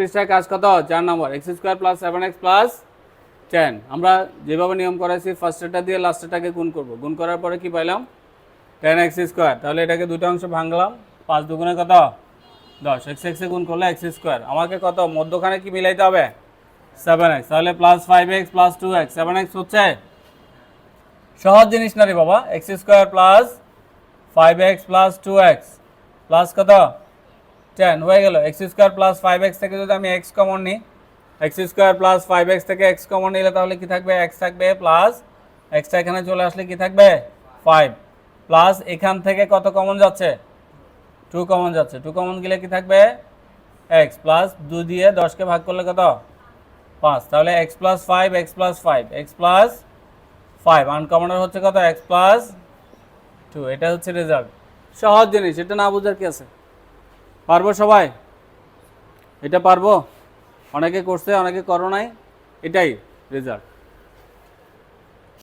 পৃষ্ঠায় কাজ কত? চার নম্বর। X square plus seven x plus ten আমরা যেভাবে নিয়ম করাইছি ফার্স্টেরটা দিয়ে লাস্টেরটাকে গুণ করব। গুণ করার পরে কি পাইলাম? টেন এক্স স্কোয়ার তাহলে এটাকে দুটো অংশ ভাঙলাম। পাঁচ দুগুণে কত? দশ। এক্স এক্সে গুণ করলে এক্স স্কোয়ার আমাকে কত? মধ্যখানে কি মিলাইতে হবে? সেভেন এক্স তাহলে plus five x plus two x seven x হচ্ছে? সহজ জিনিস না রে বাবা। X square plus five x plus two x plus কত? টেন, হয়ে গেল। X square plus five x থেকে যদি আমি এক্স কমন নিই x square plus five x থেকে এক্স কমন নিলে তাহলে কি থাকবে? এক্স থাকবে প্লাস এক্সটা এখানে চলে আসলে কি থাকবে? ফাইভ প্লাস এখান থেকে কত কমন যাচ্ছে? টু কমন যাচ্ছে। টু কমন গেলে কি থাকবে? এক্স প্লাস দু দিয়ে দশকে ভাগ করলে কত? পাঁচ। তাহলে x plus five x plus five x plus five আনকমনের হচ্ছে কত? এক্স প্লাস টু এটা হচ্ছে রেজাল্ট সহজ জিনিস, এটা না বোঝার কি আছে? পারব সবাই? এটা পারব? অনেকে করছে অনেকে করো নাই। এটাই রেজাল্ট